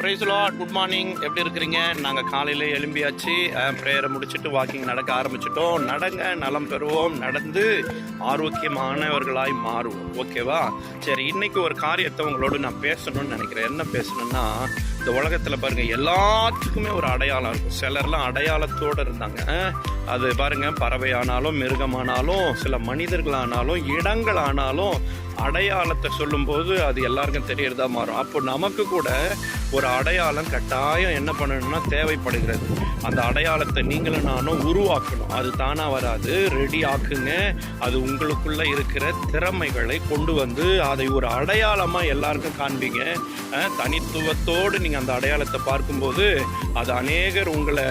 பிரைஸ்லா good morning எப்படி இருக்கிறீங்க? நாங்கள் காலையில் எழும்பியாச்சு. ப்ரேயரை முடிச்சுட்டு வாக்கிங் நடக்க ஆரம்பிச்சிட்டோம். நடங்க நலம் பெறுவோம். நடந்து ஆரோக்கியமானவர்களாய் மாறுவோம். ஓகேவா சரி இன்னைக்கு ஒரு காரியத்தை உங்களோட நான் பேசணும்னு நினைக்கிறேன். என்ன பேசணும்னா இந்த உலகத்தில் பாருங்கள் எல்லாத்துக்குமே ஒரு அடையாளம் இருக்கும். சிலர்லாம் அடையாளத்தோடு இருந்தாங்க. அது பாருங்கள் பறவையானாலும் மிருகமானாலும் சில மனிதர்களானாலும் இடங்களானாலும் அடையாளத்தை சொல்லும்போது அது எல்லாருக்கும் தெரியறதா மாறும். அப்போ நமக்கு கூட ஒரு அடையாளம் கட்டாயம் என்ன பண்ணணும்னா தேவைப்படுகிறது. அந்த அடையாளத்தை நீங்களும் நானும் உருவாக்கணும். அது தானா வராது. ரெடி ஆக்குங்க. அது உங்களுக்குள்ள இருக்கிற திறமைகளை கொண்டு வந்து அதை ஒரு அடையாளமாக எல்லாருக்கும் காண்பீங்க. தனித்துவத்தோடு நீங்கள் அந்த அடையாளத்தை பார்க்கும்போது அது அநேகர் உங்களை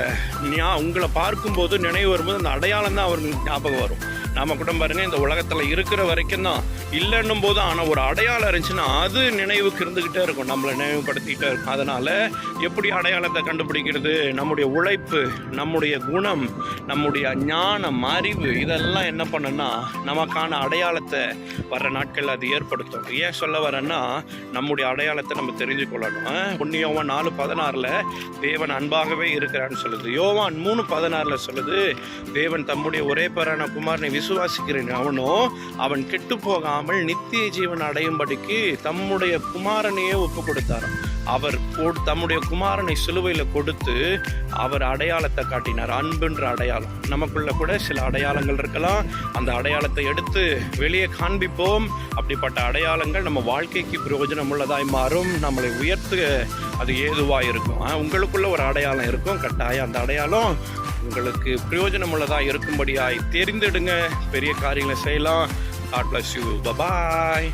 ஞா- உங்களை பார்க்கும்போது நினைவு வரும்போது அந்த அடையாளம் தான் அவர்களுக்கு ஞாபகம் வரும். நாம கூட பாருங்க இந்த உலகத்துல இருக்கிற வரைக்கும் தான் இல்லைன்னும் போது ஆனா ஒரு அடையாளம் இருந்துச்சுன்னா அது நினைவுக்கு இருந்துகிட்டே இருக்கும். நம்மளை நினைவுபடுத்திக்கிட்டே இருக்கும். அதனால எப்படி அடையாளத்தை கண்டுபிடிக்கிறது? நம்முடைய உழைப்பு நம்முடைய குணம் நம்முடைய ஞானம் அறிவு இதெல்லாம் என்ன பண்ணுன்னா நமக்கான அடையாளத்தை வர்ற நாட்கள் அது ஏற்படுத்தும். ஏன் சொல்ல வரேன்னா நம்முடைய அடையாளத்தை நம்ம தெரிஞ்சு கொள்ளணும். ஒன்று நாலு பதினாறில் தேவன் அன்பாகவே இருக்கிறான்னு சொல்லுது. யோவான் மூணு பதினாறில் சொல்லுது தேவன் தம்முடைய ஒரே பேரான குமாரனை விசுவாசிக்கிறேன். அவனோ அவன் கெட்டு போகாமல் நித்திய ஜீவன் அடையும்படிக்கு தம்முடைய குமாரனையே ஒப்பு கொடுத்தாராம் அவர் தம்முடைய குமாரனை சிலுவையில் கொடுத்து அவர் அடையாளத்தை காட்டினார். அன்புன்ற அடையாளம். நமக்குள்ள கூட சில அடையாளங்கள் இருக்கலாம். அந்த அடையாளத்தை எடுத்து வெளியே காண்பிப்போம். அப்படிப்பட்ட அடையாளங்கள் நம்ம வாழ்க்கைக்கு பிரயோஜனம் உள்ளதாய் மாறும். நம்மளை உயர்த்து அது ஏதுவாக இருக்கும். உங்களுக்குள்ள ஒரு அடையாளம் இருக்கும். கட்டாயம் அந்த அடையாளம் உங்களுக்கு பிரயோஜனம் உள்ளதாக இருக்கும்படியாய் தெரிந்தெடுங்க. பெரிய காரியங்களை செய்யலாம். God bless you bye bye